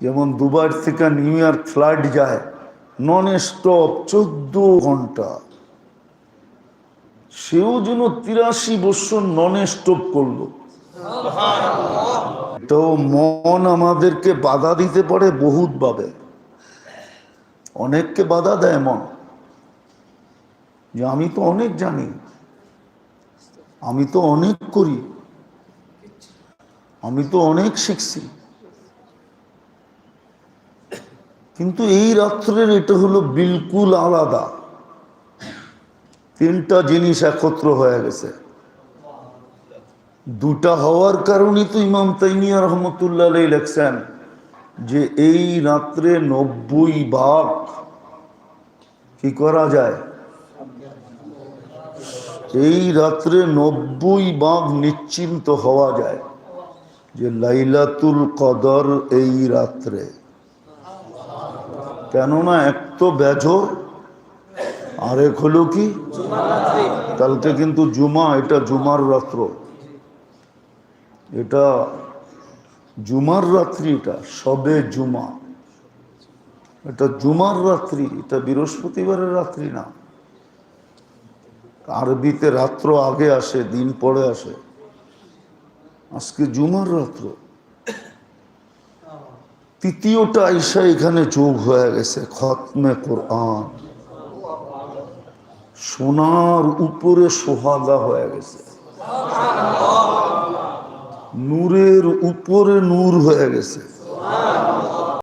যেমন দুবার থেকে নিউ ইয়র্ক ফ্লাইট যায় নন স্টপ চোদ্দ ঘণ্টা। সেও যেন তিরাশি বছর নন স্টপ করল। তো মন আমাদেরকে বাধা দিতে পারে বহুত ভাবে অনেককে বাধা দেয় মন। যে আমি তো অনেক জানি। আমি তো অনেক করি। আমি তো অনেক শিখছি। কিন্তু এই রাত্রের এটা হলো বিলকুল আলাদা। তিনটা জিনিস একত্র হয়ে গেছে। দুটা হওয়ার কারণেই তো ইমাম তাইমিয়া রহমতুল্লাহ লেখছেন যে এই রাত্রে নব্বই ভাগ কি করা যায়? এই রাত্রে নব্বই ভাগ নিশ্চিন্ত হওয়া যায় যে লাইলাতুল কদর এই রাত্রে। কেননা এক তো বেজর, আরেক হলো কি? কালকে কিন্তু জুমা, এটা জুমার রাত্র। এটা জুমার রাত্রি এটা, সবে জুমা। এটা জুমার রাত্রি, এটা বৃহস্পতিবারের রাত্রি না। আরবিতে রাত্র আগে আসে, দিন পরে আসে। আজকে জুমার রাত্র। তৃতীয়টা আইসা এখানে যোগ হয়ে গেছে, খতমে কোরআন। সোনার উপরে সোহাগা হয়ে গেছে। নূরের উপরে নূর হয়ে গেছে।